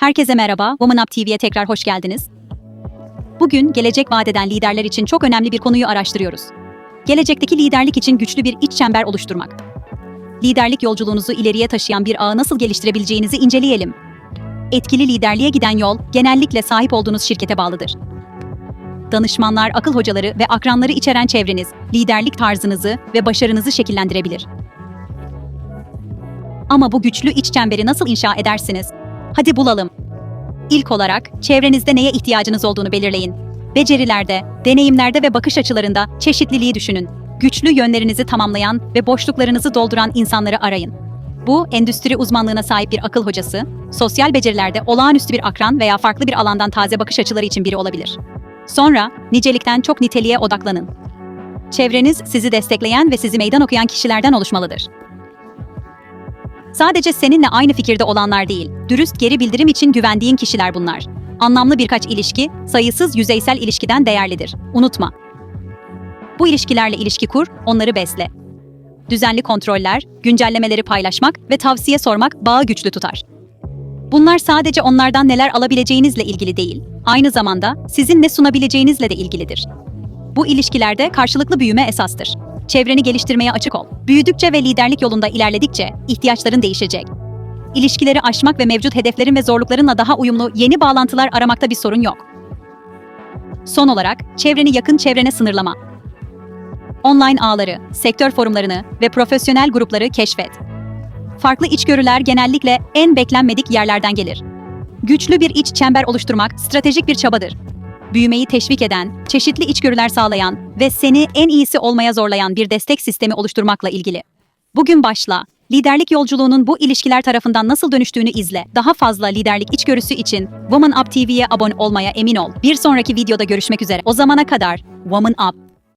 Herkese merhaba, Woman Up TV'ye tekrar hoş geldiniz. Bugün gelecek vadeden liderler için çok önemli bir konuyu araştırıyoruz. Gelecekteki liderlik için güçlü bir iç çember oluşturmak. Liderlik yolculuğunuzu ileriye taşıyan bir ağı nasıl geliştirebileceğinizi inceleyelim. Etkili liderliğe giden yol genellikle sahip olduğunuz şirkete bağlıdır. Danışmanlar, akıl hocaları ve akranları içeren çevreniz liderlik tarzınızı ve başarınızı şekillendirebilir. Ama bu güçlü iç çemberi nasıl inşa edersiniz? Hadi bulalım. İlk olarak çevrenizde neye ihtiyacınız olduğunu belirleyin. Becerilerde, deneyimlerde ve bakış açılarında çeşitliliği düşünün. Güçlü yönlerinizi tamamlayan ve boşluklarınızı dolduran insanları arayın. Bu, endüstri uzmanlığına sahip bir akıl hocası, sosyal becerilerde olağanüstü bir akran veya farklı bir alandan taze bakış açıları için biri olabilir. Sonra, nicelikten çok niteliğe odaklanın. Çevreniz sizi destekleyen ve sizi meydan okuyan kişilerden oluşmalıdır. Sadece seninle aynı fikirde olanlar değil, dürüst geri bildirim için güvendiğin kişiler bunlar. Anlamlı birkaç ilişki, sayısız yüzeysel ilişkiden değerlidir. Unutma. Bu ilişkilerle ilişki kur, onları besle. Düzenli kontroller, güncellemeleri paylaşmak ve tavsiye sormak bağı güçlü tutar. Bunlar sadece onlardan neler alabileceğinizle ilgili değil, aynı zamanda sizin ne sunabileceğinizle de ilgilidir. Bu ilişkilerde karşılıklı büyüme esastır. Çevreni geliştirmeye açık ol. Büyüdükçe ve liderlik yolunda ilerledikçe ihtiyaçların değişecek. İlişkileri aşmak ve mevcut hedeflerin ve zorluklarınla daha uyumlu yeni bağlantılar aramakta bir sorun yok. Son olarak, çevreni yakın çevrene sınırlama. Online ağları, sektör forumlarını ve profesyonel grupları keşfet. Farklı içgörüler genellikle en beklenmedik yerlerden gelir. Güçlü bir iç çember oluşturmak stratejik bir çabadır büyümeyi teşvik eden, çeşitli içgörüler sağlayan ve seni en iyisi olmaya zorlayan bir destek sistemi oluşturmakla ilgili. Bugün başla. Liderlik yolculuğunun bu ilişkiler tarafından nasıl dönüştüğünü izle. Daha fazla liderlik içgörüsü için Woman Up TV'ye abone olmaya emin ol. Bir sonraki videoda görüşmek üzere. O zamana kadar Woman Up